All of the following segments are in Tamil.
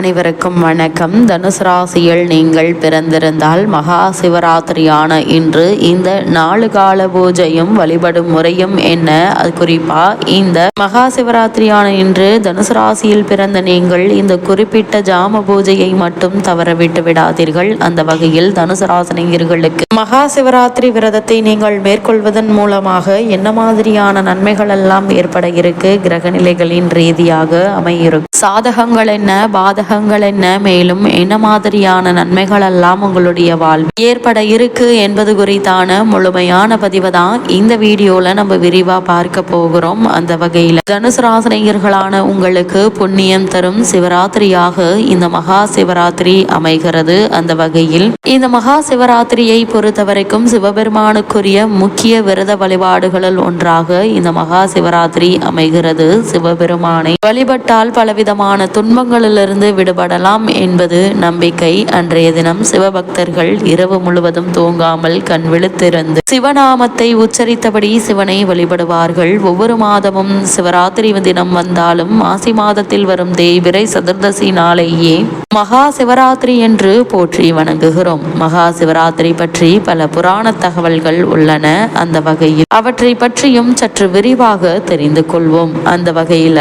அனைவருக்கும் வணக்கம். தனுசு ராசியில் நீங்கள் பிறந்திருந்தால் மகா சிவராத்திரியான இன்று இந்த நாலு கால பூஜையும் வழிபடும் முறையும் என்ன? அது குறிப்பா இந்த மகா சிவராத்திரியான இன்று தனுசு ராசியில் பிறந்த நீங்கள் இந்த குறிப்பிட்ட ஜாம பூஜையை மட்டும் தவற விட்டு விடாதீர்கள். அந்த வகையில் தனுசு ராசினியர்களுக்கு மகா சிவராத்திரி விரதத்தை நீங்கள் மேற்கொள்வதன் மூலமாக என்ன மாதிரியான நன்மைகள் எல்லாம் ஏற்பட இருக்கு? கிரக நிலைகளின் ரீதியாக அமையிருக்கும் சாதகங்கள் என்ன? பாதகங்கள் என்ன? மேலும் என்ன மாதிரியான நன்மைகள் எல்லாம் உங்களுடைய வாழ்வு ஏற்பட இருக்கு என்பது குறித்தான முழுமையான பதிவு தான் இந்த வீடியோல நம்ம விரிவா பார்க்க போகிறோம். அந்த வகையில் தனுசு ராசினியர்களான உங்களுக்கு புண்ணியம் தரும் சிவராத்திரியாக இந்த மகா சிவராத்திரி அமைகிறது. அந்த வகையில் இந்த மகா சிவராத்திரியை பொறுத்த வரைக்கும் சிவபெருமானுக்குரிய முக்கிய விரத வழிபாடுகளில் ஒன்றாக இந்த மகா சிவராத்திரி அமைகிறது. சிவபெருமானை வழிபட்டால் பலவிதமான துன்பங்களிலிருந்து விடுபடலாம் என்பது நம்பிக்கை. அன்றைய தினம் சிவபக்தர்கள் இரவு முழுவதும் தூங்காமல் கண் விழித்திருந்து சிவநாமத்தை உச்சரித்தபடி சிவனை வழிபடுவார்கள். ஒவ்வொரு மாதமும் சிவராத்திரி தினம் வந்தாலும் மாசி மாதத்தில் வரும் தேய்பிரை சதுர்தசி நாளையே மகா சிவராத்திரி என்று போற்றி வணங்குகிறோம். மகா சிவராத்திரி பற்றி பல புராண தகவல்கள் உள்ளன. அந்த வகையில் அவற்றை பற்றியும் சற்று விரிவாக தெரிந்து கொள்வோம். அந்த வகையில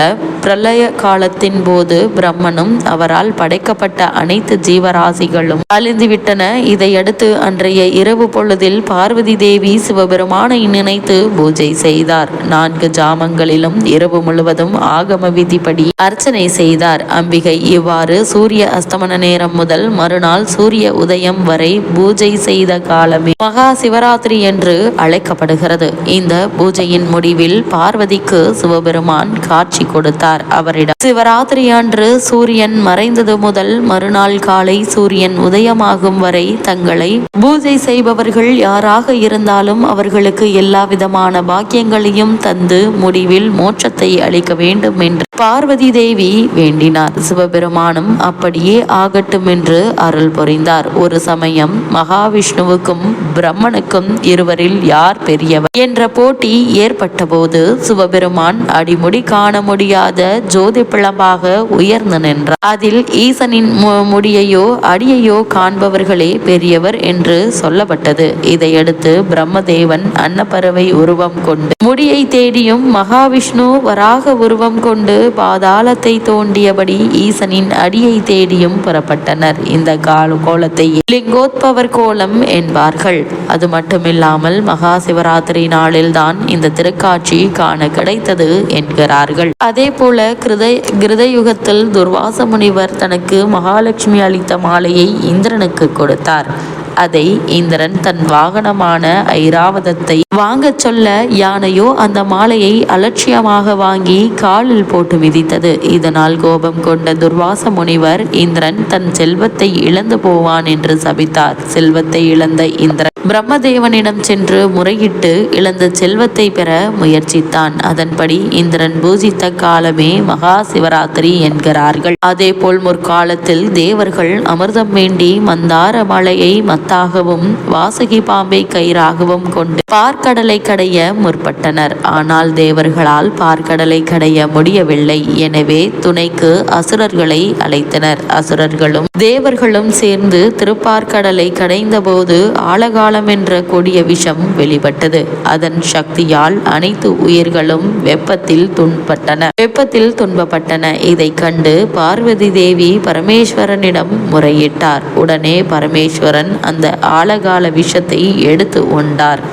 பிரளய காலத்தின் போது பிரம்மனும் அவரால் படைக்கப்பட்ட அனைத்து ஜீவராசிகளும் அழிந்துவிட்டன. இதையடுத்து அன்றைய இரவு பொழுதில் பார்வதி தேவி சிவபெருமானை நினைத்து பூஜை செய்தார். நான்கு ஜாமங்களிலும் இரவு முழுவதும் ஆகம விதிப்படி அர்ச்சனை செய்தார். அம்பிகை இவ்வாறு சூரிய அஸ்தமன நேரம் முதல் மறுநாள் சூரிய உதயம் வரை பூஜை செய்த காலமே மகா சிவராத்திரி என்று அழைக்கப்படுகிறது. இந்த பூஜையின் முடிவில் பார்வதிக்கு சிவபெருமான் காட்சி கொடுத்தார். அவரிடம். சிவராத்திரி அன்று சூரியன் மறைந்தது முதல் மறுநாள் காலை சூரியன் உதயமாகும் வரை தங்களை பூஜை செய்பவர்கள் யாராக இருந்தாலும் அவர்களுக்கு எல்லா விதமான பாக்கியங்களையும் தந்து முடிவில் மோட்சத்தை அளிக்க வேண்டும் என்று பார்வதி தேவி வேண்டினார். சிவபெருமானும் அப்படியே ஆகட்டும் என்று அருள் புரிந்தார். ஒரு சமயம் மகாவிஷ்ணுவுக்கும் பிரம்மனுக்கும் இருவரில் யார் பெரியவர்? என்ற போட்டி ஏற்பட்டபோது சிவபெருமான் அடிமுடி காண முடியாத ஜோதி பிளம்பாக உயர்ந்து நின்றார். அதில் ஈசனின் முடியையோ அடியையோ காண்பவர்களே பெரியவர் என்று சொல்லப்பட்டது. இதையடுத்து பிரம்மதேவன் அன்னப்பறவை உருவம் கொண்டு முடியை தேடியும் மகாவிஷ்ணு வராக உருவம் கொண்டு பாதாளத்தை தோண்டியபடி ஈசனின் அடியை தேடியும் புறப்பட்டனர். இந்த கால கோலத்தை லிங்கோத்பவர் கோலம் என்பார்கள். அது மட்டுமில்லாமல் மகா சிவராத்திரி நாளில்தான் இந்த திருக்காட்சி காண கிடைத்தது என்கிறார்கள். அதே போல கிருதை கிருதயுகத்தில் துர்வாச முனிவர் தனக்கு மகாலட்சுமி அளித்த மாலையை இந்திரனுக்கு கொடுத்தார். அதை இந்திரன் தன் வாகனமான ஐராவதத்தை வாங்கச் சொல்ல யானையோ அந்த மாலையை அலட்சியமாக வாங்கி காலில் போட்டு மிதித்தது. இதனால் கோபம் கொண்ட துர்வாச முனிவர் இந்திரன் தன் செல்வத்தை இழந்து போவான் என்று சபித்தார். செல்வத்தை இழந்த இந்திரன் பிரம்மதேவனிடம் சென்று முறையிட்டு இழந்த செல்வத்தை பெற முயற்சித்தான். அதன்படி இந்திரன் பூஜித்த காலமே மகா சிவராத்திரி என்கிறார்கள். அதேபோல் முற்காலத்தில் தேவர்கள் அமிர்தம் வேண்டி மந்தார மலையை மத்தாகவும் வாசகி பாம்பை கயிறாகவும் கொண்டு பார்க்கடலை கடைய முற்பட்டனர். ஆனால் தேவர்களால் பார்க்கடலை கடைய முடியவில்லை. எனவே துணைக்கு அசுரர்களை அழைத்தனர். அசுரர்களும் தேவர்களும் சேர்ந்து திருப்பார்க்கடலை கடைந்தபோது ஆழகால ஆழகாலம் என்ற கொடிய விஷம் வெளிப்பட்டது அதன் சக்தியால் அனைத்து உயிர்களும் வெப்பத்தில் துன்பப்பட்டன வெப்பத்தில் துன்பப்பட்டன இதை கண்டு பார்வதி தேவி பரமேஸ்வரனிடம் முறையிட்டார் உடனே பரமேஸ்வரன் அந்த ஆழகால விஷத்தை எடுத்து உண்டார்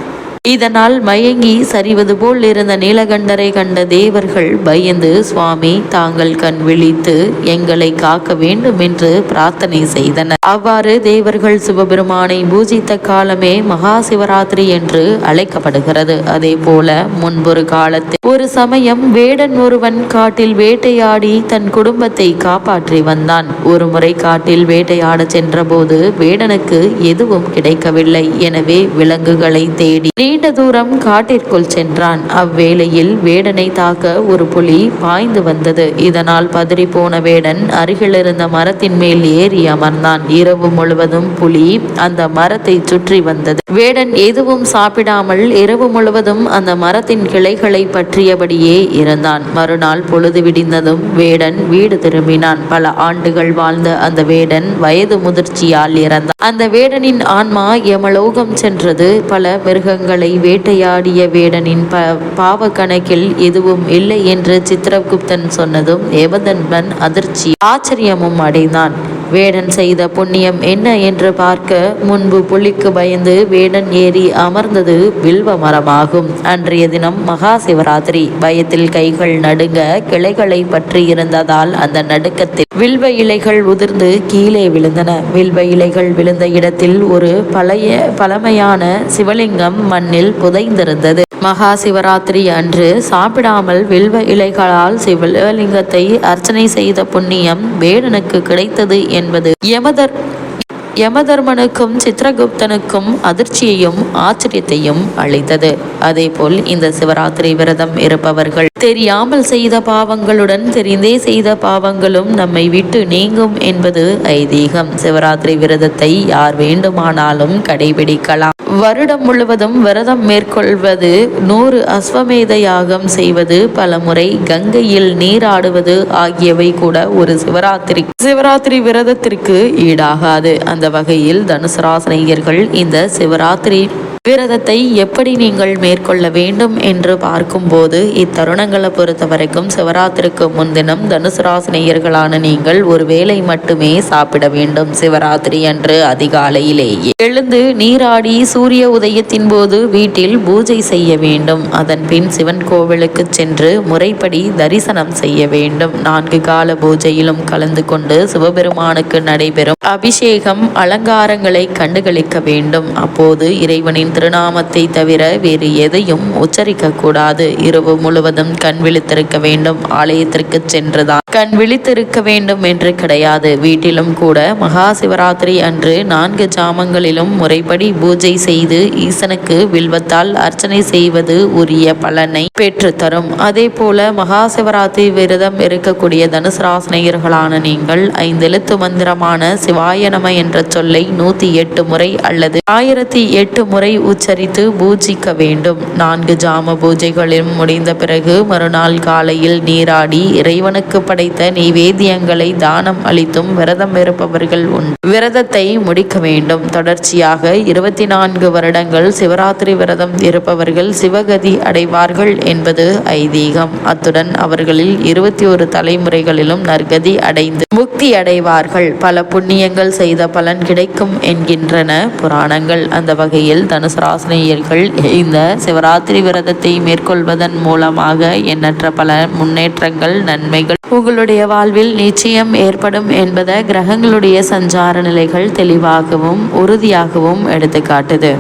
இதனால் மயங்கி சரிவது போல் இருந்த நீலகண்டரை கண்ட தேவர்கள் பயந்து சுவாமி தாங்கள் கண் விழித்து எங்களை காக்க வேண்டும் என்று பிரார்த்தனை செய்தனர். அவ்வாறு தேவர்கள் சிவபெருமானை பூஜித்த காலமே மகா சிவராத்திரி என்று அழைக்கப்படுகிறது. அதே போல முன்பொரு காலத்தில் ஒரு சமயம் வேடன் ஒருவன் காட்டில் வேட்டையாடி தன் குடும்பத்தை காப்பாற்றி வந்தான். ஒரு முறை காட்டில் வேட்டையாட சென்றபோது வேடனுக்கு எதுவும் கிடைக்கவில்லை. எனவே விலங்குகளை தேடி நீண்ட தூரம் காட்டிற்குள் சென்றான். அவ்வேளையில் வேடனை தாக்க ஒரு புலி பாய்ந்து வந்தது. இதனால் பதறி போன வேடன் அருகிலிருந்த மரத்தின் மேல் ஏறி அமர்ந்தான். இரவு முழுவதும் புலி அந்த மரத்தை சுற்றி வந்தது. வேடன் எதுவும் சாப்பிடாமல் இரவு முழுவதும் அந்த மரத்தின் கிளைகளை பற்றியபடியே இருந்தான். மறுநாள் பொழுது விடிந்ததும் வேடன் வீடு திரும்பினான். பல ஆண்டுகள் வாழ்ந்த அந்த வேடன் வயது முதிர்ச்சியால் இறந்தான். அந்த வேடனின் ஆன்மா யமலோகம் சென்றது. பல மிருகங்களை வேட்டையாடிய வேடனின் ப பாவ கணக்கில் எதுவும் இல்லை என்று சித்திரகுப்தன் சொன்னதும் ஏவதன்பன் அதிர்ச்சி ஆச்சரியமும் அடைந்தான். வேடன் செய்த புண்ணியம் என்ன என்று பார்க்க முன்பு புலிக்கு பயந்து வேடன் ஏறி அமர்ந்தது வில்வ மரமாகும். அன்றைய தினம் மகா சிவராத்திரி பயத்தில் கைகள் நடுங்க கிளைகளை பற்றி இருந்ததால் அந்த நடுக்கத்தில் வில்வ இலைகள் உதிர்ந்து கீழே விழுந்தன. வில்வ இலைகள் விழுந்த இடத்தில் ஒரு பழைய பழமையான சிவலிங்கம் மண்ணில் புதைந்திருந்தது. மகா சிவராத்திரி அன்று சாப்பிடாமல் வில்வ இலைகளால் சிவலிங்கத்தை அர்ச்சனை செய்த புண்ணியம் வேடனுக்கு கிடைத்தது என்பது யமதர் யமதர்மனுக்கும் சித்திரகுப்தனுக்கும் அதிர்ச்சியையும் ஆச்சரியத்தையும் அளித்தது. அதேபோல் இந்த சிவராத்திரி விரதம் இருப்பவர்கள் தெரியாமல் செய்த பாவங்களுடன் தெரிந்தே செய்த பாவங்களும் நம்மை விட்டு நீங்கும் என்பது ஐதீகம். சிவராத்திரி விரதத்தை யார் வேண்டுமானாலும் கடைபிடிக்கலாம். வருடம் முழுவதும் விரதம் மேற்கொள்வது நூறு அஸ்வமேத யாகம் செய்வது பல முறை கங்கையில் நீராடுவது ஆகியவை கூட ஒரு சிவராத்திரி. சிவராத்திரி விரதத்திற்கு ஈடாகாது. அந்த வகையில் தனுசு ராசினியர்கள் இந்த சிவராத்திரி விரதத்தை எப்படி நீங்கள் மேற்கொள்ள வேண்டும் என்று பார்க்கும்போது இத்தருணங்களை பொறுத்த வரைக்கும் சிவராத்திரிக்கு முன்தினம் தனுசு ராசினியர்களான நீங்கள் ஒரு வேளை மட்டுமே சாப்பிட வேண்டும் சிவராத்திரி அன்று அதிகாலையிலேயே. எழுந்து நீராடி சூரிய உதயத்தின் போது வீட்டில் பூஜை செய்ய வேண்டும். அதன் பின் சிவன் கோவிலுக்கு சென்று முறைப்படி தரிசனம் செய்ய வேண்டும். நான்கு கால பூஜையிலும் கலந்து கொண்டு சிவபெருமானுக்கு நடைபெறும் அபிஷேகம் அலங்காரங்களை கண்டுகளிக்க வேண்டும். அப்போது இறைவனின் திருநாமத்தை தவிர வேறு எதையும் உச்சரிக்கக்கூடாது. இரவு முழுவதும் கண் விழித்திருக்க வேண்டும். ஆலயத்திற்கு சென்றுதான் கண் விழித்திருக்க வேண்டும் என்று கிடையாது. வீட்டிலும் கூட மகா சிவராத்திரி அன்று நான்கு ஜாமங்களிலும் முறைப்படி பூஜை செய்து ஈசனுக்கு வில்வத்தால் அர்ச்சனை செய்வது உரிய பலனை பெற்றுத்தரும் அதே போல மகா சிவராத்திரி விரதம் இருக்கக்கூடிய தனுசு ராசினியர்களான நீங்கள் ஐந்தெழுத்து மந்திரமான சிவாய நம என்ற சொல்லை நூத்தி எட்டு முறை அல்லது ஆயிரத்தி எட்டு முறை உச்சரித்து பூஜிக்க வேண்டும். நான்கு ஜாம பூஜைகளும் முடிந்த பிறகு மறுநாள் காலையில் நீராடி இறைவனுக்கு படைத்த நெய்வேத்தியங்களை தானம் அளித்தும் விரதம் இருப்பவர்கள் உண்டு விரதத்தை முடிக்க வேண்டும். தொடர்ச்சியாக இருபத்தி நான்கு வருடங்கள் சிவராத்திரி விரதம் இருப்பவர்கள் சிவகதி அடைவார்கள் என்பது ஐதீகம். அத்துடன் அவர்களில் இருபத்தி ஒரு தலைமுறைகளிலும் நற்கதி அடைந்து முக்தி அடைவார்கள் பல புண்ணியங்கள் செய்த பலன் கிடைக்கும் என்கின்றன புராணங்கள். அந்த வகையில் தனுசராசனியர்கள் இந்த சிவராத்திரி விரதத்தை மேற்கொள்வதன் மூலமாக எண்ணற்ற பல முன்னேற்றங்கள் நன்மைகள் உங்களுடைய வாழ்வில் நிச்சயம் ஏற்படும் என்பதை கிரகங்களுடைய சஞ்சார நிலைகள் தெளிவாகவும் உறுதியாகவும் எடுத்துக்காட்டுது.